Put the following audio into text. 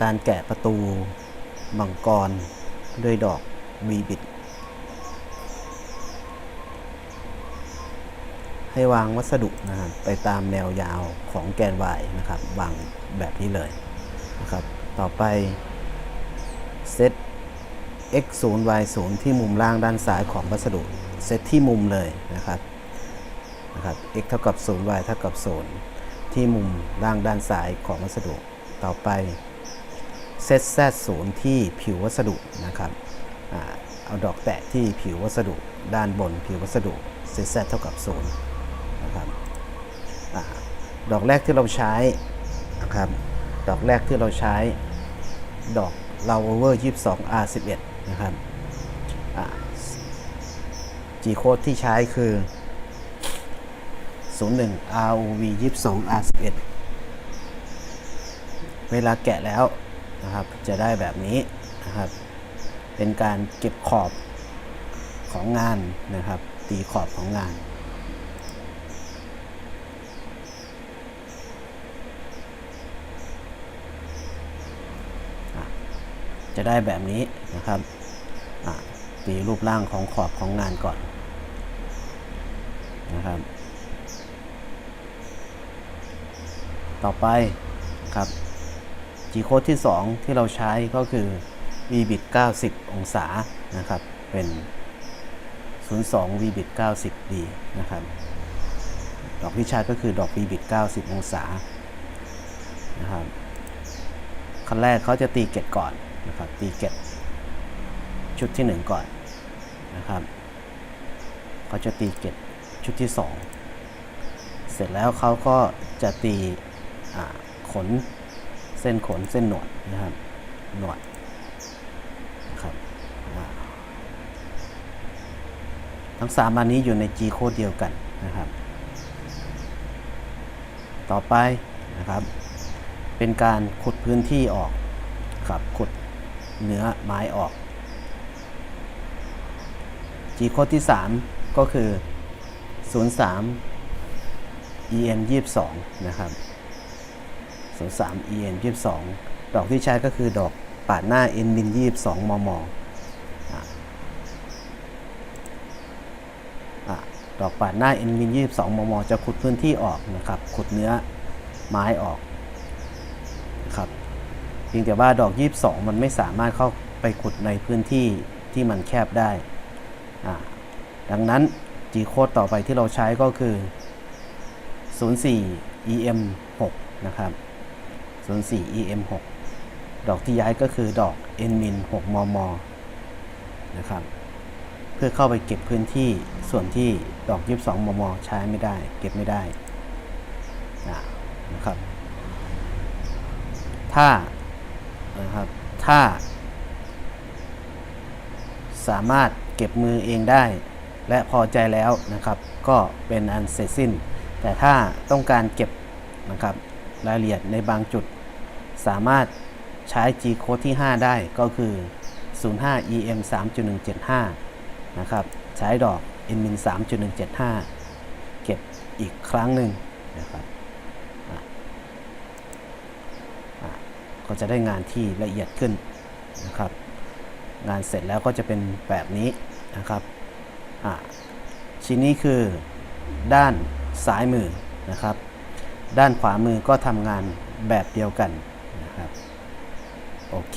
การแกะประตูมังกรด้วยดอกวีบิด ให้วางวัสดุนะครับไปตามแนวยาวของแกน y นะครับ วางแบบนี้เลยนะครับ ต่อไปเซต x 0 y 0ที่มุมล่างด้านซ้ายของวัสดุ เซตที่มุมเลยนะครับนะครับ x เท่ากับ0 y เท่ากับ0ที่มุมล่างด้านซ้ายของวัสดุ ต่อไป เซต z 0ที่ผิววัสดุนะครับอเอาดอกแตะที่ผิววัสดุด้านบนผิววัสดุเซต z เท่ากับ0นะครับอดอกแรกที่เราใช้นะครับดอกแรกที่เราใช้ดอก l o w e r 22 R 11นะครับอ่า G code ที่ใช้คือ 01 ROV 22 R 11 เวลาแกะแล้ว นะครับ จะได้แบบนี้นะครับ เป็นการเก็บขอบของงานนะครับ ตีขอบของงานจะได้แบบนี้นะครับตีรูปร่างของขอบของงานก่อนนะครับ ต่อไปครับ G code ที่ 2 ที่เราใช้ก็คือ V bit 90 องศานะครับ เป็น 02 V bit 90 D นะครับ ดอกที่ใช้ก็คือดอก V bit 90 องศานะครับขั้นแรกเขาจะตีเกตก่อนนะครับ ตีเกตชุดที่ 1 ก่อนนะครับเขาจะตีเกตชุดที่ 2 เสร็จแล้วเขาก็จะตีขน เส้นขนเส้นหนวดนะครับหนวดครับทั้งสามอันนี้อยู่ใน G code เดียวกันนะครับ ต่อไปนะครับ เป็นการขุดพื้นที่ออกครับขุดเนื้อไม้ออก G code ที่ 3 ก็คือ 03 EN 22 นะครับ 03 EN 22 ดอกที่ใช้ก็คือดอกปาดหน้า N มิน22 มมอะอะดอกปาดหน้า N มิน22 มม จะขุดพื้นที่ออกนะครับ ขุดเนื้อไม้ออกนะครับเพียงแต่ว่าดอก 22 มันไม่สามารถเข้าไปขุดในพื้นที่ที่มันแคบได้ ดังนั้น G code ต่อไปที่เราใช้ก็คือ 04 EM 6 นะครับ 04 EM 6 ดอกที่ย้ายก็คือดอก N min 6มมนะครับ เพื่อเข้าไปเก็บพื้นที่ส่วนที่ดอก 22 มม ใช้ไม่ได้ เก็บไม่ได้นะครับ ถ้านะครับ ถ้า สามารถเก็บมือเองได้ และพอใจแล้วนะครับ ก็เป็นอันเสร็จสิ้น แต่ถ้าต้องการเก็บนะครับ รายละเอียดในบางจุด สามารถใช้ G code ที่ 5 ได้ก็คือ 05 EM 3.175 นะครับ ใช้ดอก NMIN 3.175 เก็บอีกครั้งหนึ่งนะครับก็จะได้งานที่ละเอียดขึ้นนะครับ งานเสร็จแล้วก็จะเป็นแบบนี้นะครับอะชิ้นนี้คือด้านซ้ายมือนะครับ ด้านขวามือก็ทำงานแบบเดียวกันนะครับโอเค